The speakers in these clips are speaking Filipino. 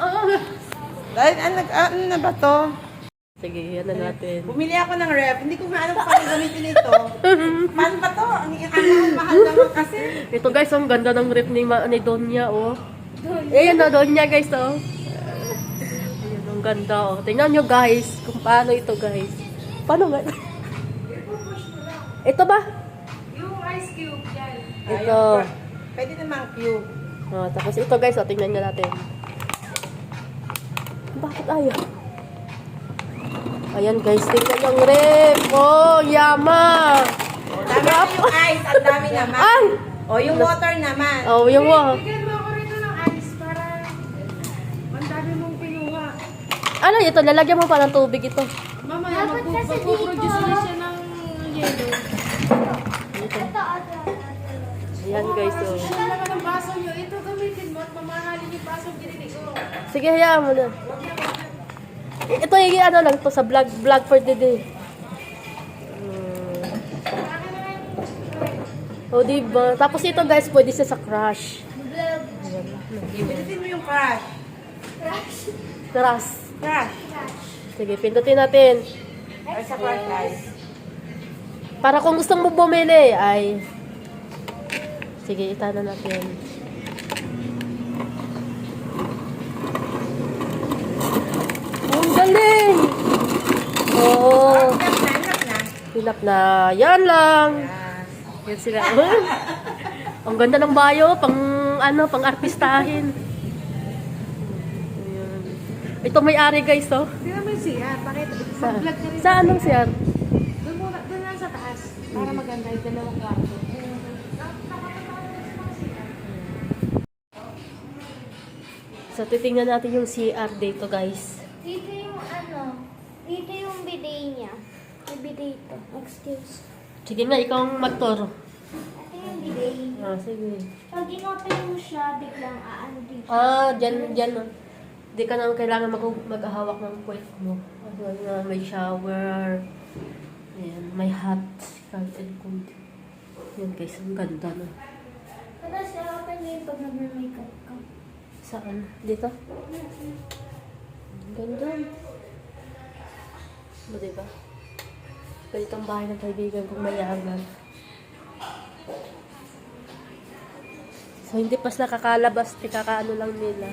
Oo. Dahil ano, ano na ba to? Sige, yan na natin. Bumili ako ng ref. Hindi ko nga alam kung paano gamitin ito. Man ba to? Ang ano, mahal naman kasi. Ito guys, ang ganda ng rip ni, Ma- ni Donya, oh. Ayan na, Donya guys, oh. Ayan, ang ganda, oh. Tingnan nyo guys, kung paano ito guys. Paano nga? ito ba? Yung ice cube, yan. Ito. Pwede namang cube. Oh, tapos ito guys, oh, tingnan nga natin. Bakit ayaw? Ayan guys, tingnan yung rip. Oh, yama. Dami na yung ice. Ang dami naman. Ay! O yung water naman. Oh, yung wow. Bigyan mo ako rito ng ice para ang dami mong pinuha. Ano ito? Lalagyan mo pa ng tubig ito. Mamaya magpo- magpo-produce ulit siya ng yelo. Ayan guys, oh. Ano naman ang baso nyo? Ito gamitin mo at mamahalin yung baso binili ko. Sige, hayaan mo na. Ito yung ano lang to sa vlog, vlog for the day. Hmm. Oh, diba? Tapos ito guys, pwede siya sa crush. Pilitin mo yung crush. Crush. Crush. Sige, pindutin natin. Or sa crush ice. Para kung gustong mo bumili, ay... Sige, itana natin. Oh, ang galing! Oh, hilap na. Yan lang. Yan. Sila. Ang ganda ng bayo, pang ano, pang artistahin. Ayan. Ito may-ari guys, oh. Hindi naman siya. Pakita. Sa, rin. sa anong siya? Doon muna, doon lang sa taas. Para maganda yung dalawang kwarto. So, titingnan natin yung CR dito, guys. Dito yung ano, dito yung bidet niya. May bidet ito. Excuse. Sige nga, ikaw ang magturo. Ito yung bidet. Ah, sige. Pag inopen mo siya, biglang aano dito. Ah, dyan, dyan. oh. Di ka na kailangan mag maghahawak ng puwet mo. Kasi nga, may shower. Ayan, may hot. Kahit and cold. Yan guys, ang ganda na. Tapos i-open mo yung pag nag-makeup ka. Saan? Dito? Ang ganda. Ba, diba? Ganitong bahay ng kaibigan kong mayaman. So, hindi pas nakakalabas, ikakaano lang nila.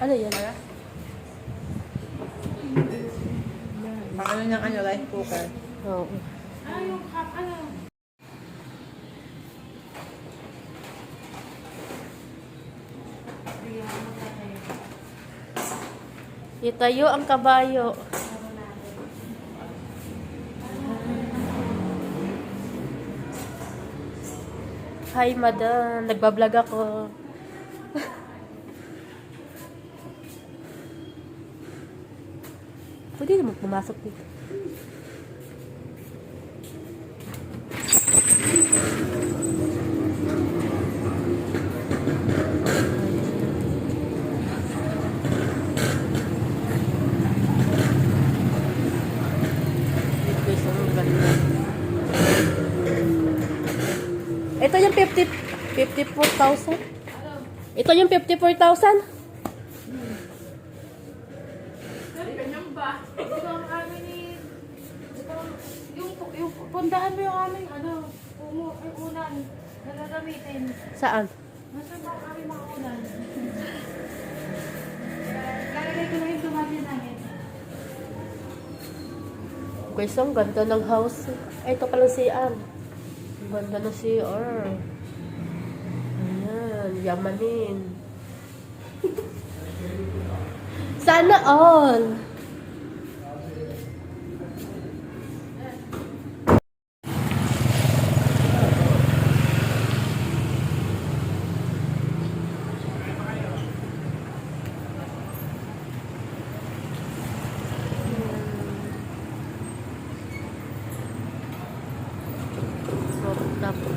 Ano yan? Pang ano niyang ano, rice cooker. Oo. Ah, yung cup, ano? Itayo ang kabayo. Hi, madam. Nagbablog ako. Pwede naman pumasok dito guys, ang ganda. Ito yung 50 54,000. Ito yung 54,000. Ganyan ba? Ito ang amin ni... Ito, yung, yung, pundahan mo yung aming, ano, unan na gagamitin. Saan? Nasaan ba aming mga unan? Lalagay ko na yung tumali namin. Guys, ang ganda ng house. Ito pala si Ann. Ganda ng CR. Ayan, yamanin. Sana all. Love